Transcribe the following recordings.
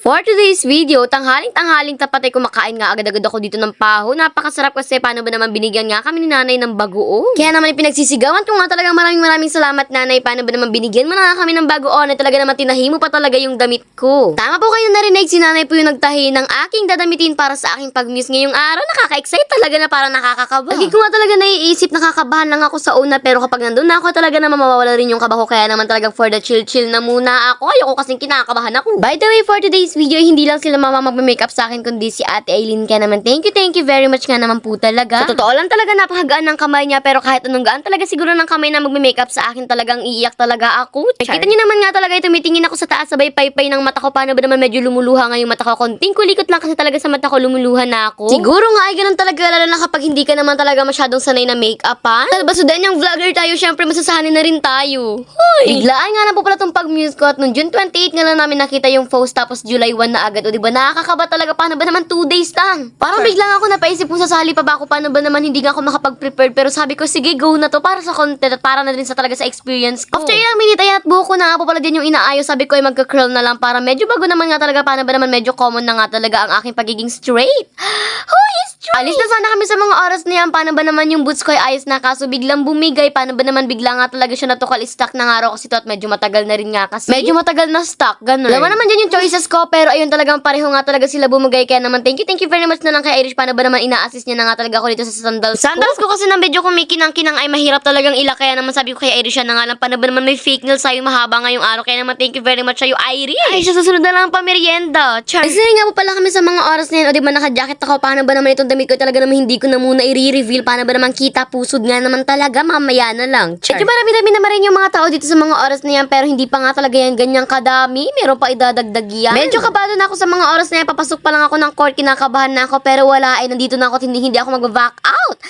For today's video, tanghaling-tanghaling tapat ay kumakain nga agad-agad ako dito ng paho. Napakasarap kasi paano ba naman binigyan nga kami ni nanay ng bagoong. Kaya naman pinagsisigawan ko nga talagang maraming maraming salamat nanay. Paano ba naman binigyan mo na kami ng bagoong na talaga naman tinahimo pa talaga yung damit ko. Tama po kayo narinig, si nanay po yung nagtahi ng aking dadamitin para sa aking pag-muse ngayong araw. Nakaka-excite talaga na parang nakakakaba. Lagi ko nga talaga naiisip, nakakabahan lang ako sa una pero kapag nandun na ako talaga naman mawawala rin yung kaba ko. Kaya naman talagang for the chill-chill na muna ako. Ayoko kasing kinakabahan ako. By the way, for today's video, hindi lang sila mama magme-makeup sa akin kundi si Ate Aileen. Kaya naman thank you, thank you very much nga naman po talaga. Sa totoo lang talaga napakagaan ng kamay niya pero kahit anong gaan talaga siguro ng kamay na magme-makeup sa akin talagang iiyak talaga ako. Kita niyo naman nga talaga ito, tumitingin ako sa taas sabay paypay ng mata ko. Paano ba naman medyo lumuluha nga yung mata ko? Konting kulikot lang kasi talaga sa mata ko lumuluha na ako. Siguro nga ay ganun talaga lalo na kapag hindi ka naman talaga masyadong sanay na make-up ha. Dahil basudan yung vlogger tayo, syempre masasahanin na rin tayo. Hoy! Biglaan nga na po pala tong pag-muse ko at nung June 28 nga lang namin nakita yung post tapos July 1 na agad. O diba nakakakaba talaga paano ba naman 2 days lang? Parang biglang ako napaisip kung sasali pa ba ako paano ba naman hindi nga ako makapag-prepared pero sabi ko sige go na to para sa content at para na din sa talaga sa experience ko. After ilang minute ay at buko na nga po pala din yung inaayos sabi ko ay magka-curl na lang para medyo bago naman nga talaga paano ba naman medyo common na nga talaga ang aking pagiging straight. Hoy, straight! Alis na sana kami sa mga oras na yan. Paano ba naman yung boots ko ay ayos na kaso biglang bumigay. Paano ba naman bigla nga talaga siya natukal stock na nga raw kasi to at medyo matagal na rin nga kasi. Medyo matagal na stock, ganun. Mo naman dyan yung choices ko pero ayun talagang pareho nga talaga sila bumigay. Kaya naman thank you, thank you very much na lang kay Irish. Paano ba naman ina-assist niya na nga talaga ako dito sa sandals ko. Sandals ko kasi na medyo kumikinang-kinang ay mahirap talagang ila. Kaya naman sabi ko kay Irish na nga lang paano ba naman may fake nails sa'yo mahaba ngayong araw. Kaya naman thank you very much sa'yo Irish. Ay, siya susunod na lang pa merienda. Char. Ay, nga po pala kami sa mga oras na yun. O di ba naka-jacket ako. Paano ba naman itong damit ko talaga naman hindi ko na muna i-reveal. Paano ba naman kita pusod nga naman talaga. Mamaya na lang. Char. Medyo marami-rami naman rin yung mga tao dito sa mga oras na yan. Pero hindi pa nga talaga yan ganyang kadami. Meron pa idadagdag yan. Medyo kabado na ako sa mga oras na yan. Papasok pa lang ako ng court. Kinakabahan na ako. Pero wala ay nandito na ako. Hindi, hindi ako mag-back out.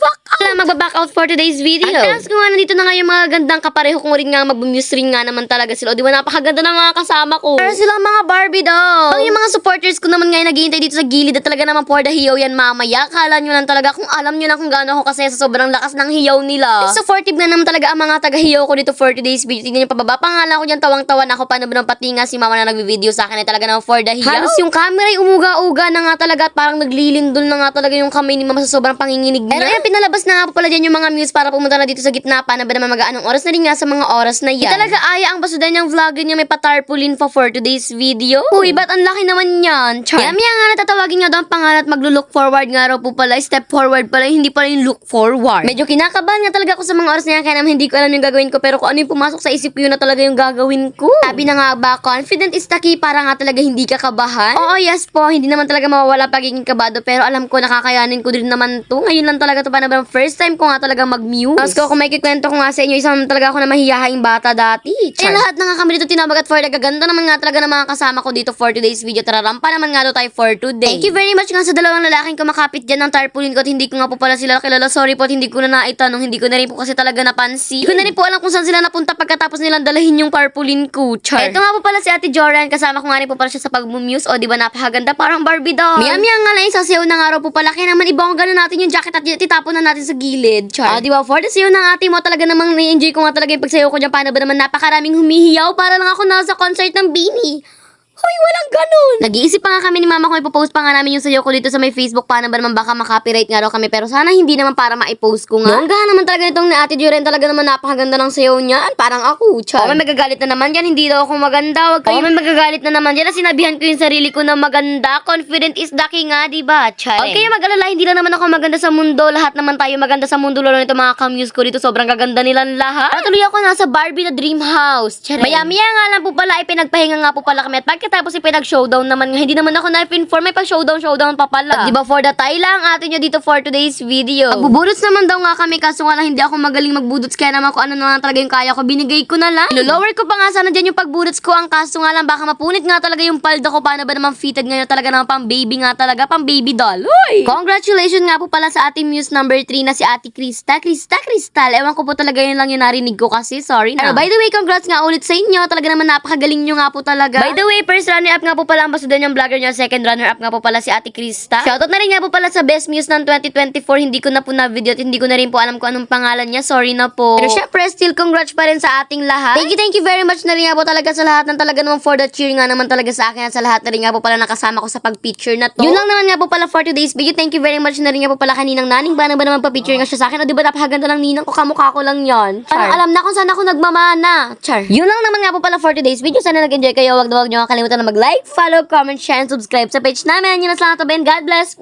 Back out? Wala magba-back out for today's video. At taas ko nga nandito na nga yung mga gandang kapareho kong rin nga mag-muse rin nga naman talaga sila. O di ba napakaganda ng mga kasama ko. Pero sila mga Barbie daw. Ang yung mga supporters ko naman nga yung naghihintay dito sa gilid at talaga naman for the hiyaw yan mamaya. Kala nyo lang talaga kung alam nyo lang kung gaano ako kasi sa sobrang lakas ng hiyaw nila. Supportive na naman talaga ang mga taga-hiyaw ko dito for today's video. Tingnan nyo pababa pa nga lang ako dyan tawang-tawa na ako paano ba nang pati nga si mama na nagvi-video sa akin ay talaga naman for the hiyaw. Halos yung camera ay umuga-uga na nga talaga at parang naglilindol na nga talaga yung kamay ni mama sa sobrang panginginig niya. Pero ayan, pinalabas na nga po pala dyan yung mga muse para pumunta na dito sa gitna. Paano ba naman mag-aanong oras na rin nga sa mga oras na yan? Di talaga aya ang basudan niyang vlogger niya may patarpaulin pa for today's video. Uy, ba't ang laki naman yan? Char. Kaya nga natatawagin nga daw ang pangalan at maglo-look forward nga raw po pala. Step forward pala, hindi pala yung look forward. Medyo kinakabahan nga talaga ako sa mga oras na yan kaya naman hindi ko alam yung gagawin ko. Pero kung ano yung pumasok sa isip ko yun na talaga yung gagawin ko. Sabi na nga ba, confident is the key para nga talaga hindi ka kabahan? Oo, yes po. Hindi naman talaga mawawala pagiging kabado. Pero alam ko, nakakayanin ko din naman to. Ngayon lang talaga to na first time ko nga talaga mag-muse. Tapos ko, kung may kikwento ko nga sa inyo, isang talaga ako na mahihahaing bata dati. Char. lahat na nga kami dito tinawag at for nagaganda naman nga talaga ng mga kasama ko dito for today's video. Tara, rampa naman nga tayo for today. Thank you very much nga sa dalawang lalaking kumakapit dyan ng tarpaulin ko at hindi ko nga po pala sila kilala. Sorry po at hindi ko na naitanong. Hindi ko na rin po kasi talaga napansin. Hindi ko na rin po alam kung saan sila napunta pagkatapos nilang dalahin yung tarpaulin ko. Char. Ito nga po pala si Ate Joran. Kasama ko nga rin po pala siya sa pag-muse. O, di ba napakaganda? Parang Barbie doll. Mia-mia nga lang isasayaw na nga raw po pala. Kaya naman ibongga na natin yung jacket at titapon na natin sa gilid. Char. O, di ba? For the sayo ng ate mo talaga namang na-enjoy ko nga talaga yung pagsayaw ko dyan. Paano ba naman napakaraming humihiyaw para lang ako nasa concert ng Beanie. Hoy, walang ganun! Nag-iisip pa nga kami ni mama kung ipopost pa nga namin yung sayo ko dito sa may Facebook. Paano ba naman baka makopyright nga raw kami. Pero sana hindi naman para ma-post ko nga. Bongga naman talaga nitong ni Ate Juren. Talaga naman napakaganda ng sayo niya. Parang ako, char. Oh, may magagalit na naman yan. Hindi daw ako maganda. Wag kayo may magagalit na naman yan. Sinabihan ko yung sarili ko na maganda. Confident is the king nga, diba? Char. Huwag kayo mag-alala. Hindi lang naman ako maganda sa mundo. Lahat naman tayo maganda sa mundo. Lalo nito mga kamuse ko dito. Sobrang gaganda nilang lahat. At tuloy ako nasa Barbie na dream house. Char. Maya-maya nga lang po pala. Ay pinagpahinga nga po pala kami. At pagkatapos ipinag-showdown naman nga. Hindi naman ako na-inform. May pa-showdown, showdown pa pala. At di ba for the tie lang atin nyo dito for today's video. Magbubudots naman daw nga kami. Kaso nga lang hindi ako magaling magbudots. Kaya naman kung ano naman talaga yung kaya ko. Binigay ko na lang. Ilo-lower ko pa nga sana dyan yung pagbudots ko. Ang kaso nga lang baka mapunit nga talaga yung palda ko. Paano ba naman fitted ngayon talaga naman pang baby nga talaga. Pang baby doll. Uy! Congratulations nga po pala sa ating muse number 3 na si Ate Krista. Krista, Crystal. Ewan ko po talaga yun lang yung narinig ko kasi. Sorry na. Pero by the way, congrats nga ulit sa inyo. Talaga naman napakagaling nyo nga po talaga. By the way, First runner-up nga po pala ang basudan niyang vlogger niya. Second runner-up nga po pala si Ate Krista. Shoutout na rin nga po pala sa Best Muse ng 2024. Hindi ko na po na-video at hindi ko na rin po alam kung anong pangalan niya. Sorry na po. Pero syempre, still congrats pa rin sa ating lahat. Thank you, thank you very much na rin nga po talaga sa lahat ng talaga naman for the cheer nga naman talaga sa akin at sa lahat na rin nga po pala nakasama ko sa pag-picture na to. Yun lang naman nga po pala for today's video. Thank you very much na rin nga po pala kaninang naning ba na ba naman pa-picture nga siya sa akin. O di ba napakaganda ng ninang ko kamukha ko lang yon. Parang alam na kung saan ako nagmamana. Char. Yun lang naman nga po pala for today's video. Sana nag-enjoy kayo. Huwag na huwag nyo kalimutan na mag-like, follow, comment, share, and subscribe sa page namin. Yun lang salamat to Ben. God bless.